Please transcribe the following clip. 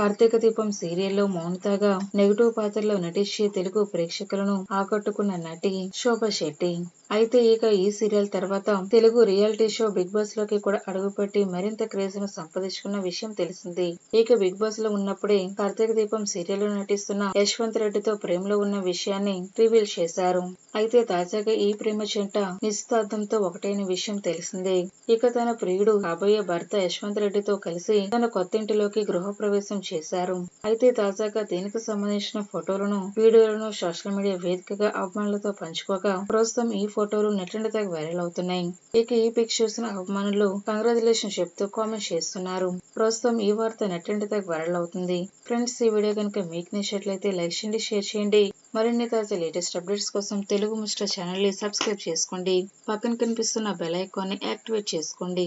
కార్తీక దీపం సీరియల్లో మౌనితగా నెగిటివ్ పాత్రలో నటించి తెలుగు ప్రేక్షకులను ఆకట్టుకున్న నటి శోభా శెట్టి. అయితే ఇక ఈ సీరియల్ తర్వాత తెలుగు రియాలిటీ షో బిగ్ బాస్లోకి కూడా అడుగుపెట్టి మరింత క్రేజ్ను సంపాదించుకున్న విషయం తెలిసింది. ఇక బిగ్ బాస్లో ఉన్నప్పుడే కార్తీక దీపం సీరియల్లో నటిస్తున్న యశ్వంత్ రెడ్డితో ప్రేమలో ఉన్న విషయాన్ని రివీల్ చేశారు. అయితే తాజాగా ఈ ప్రేమ జంట నిశ్చితార్థంతో ఒకటైన విషయం తెలిసిందే. ఇక తన ప్రియుడు కాబోయే భర్త యశ్వంత్ రెడ్డితో కలిసి తన కొత్త ఇంటిలోకి గృహప్రవేశం చేశారు. అయితే తాజాగా దీనికి సంబంధించిన ఫోటోలను వీడియోలను సోషల్ మీడియా వేదికగా అభిమానులతో పంచుకోగా ప్రస్తుతం ఈ ఫోటోలు నెట్టింట తెగ వైరల్ అవుతున్నాయి. ఇక ఈ పిక్ చూసిన అభిమానులు కంగ్రాచులేషన్ చెప్తూ కామెంట్ చేస్తున్నారు. ప్రస్తుతం ఈ వార్త నెట్టింట తెగ వైరల్ అవుతుంది. ఫ్రెండ్స్ ఈ వీడియో కనుక మీకు నచ్చినట్లయితే లైక్ చేయండి షేర్ చేయండి. మరిన్ని తాజా లేటెస్ట్ అప్డేట్స్ కోసం తెలుగు ముస్టర్ ఛానల్ని సబ్స్క్రైబ్ చేసుకోండి. పక్కన కనిపిస్తున్న బెల్ ఐకాన్ని యాక్టివేట్ చేసుకోండి.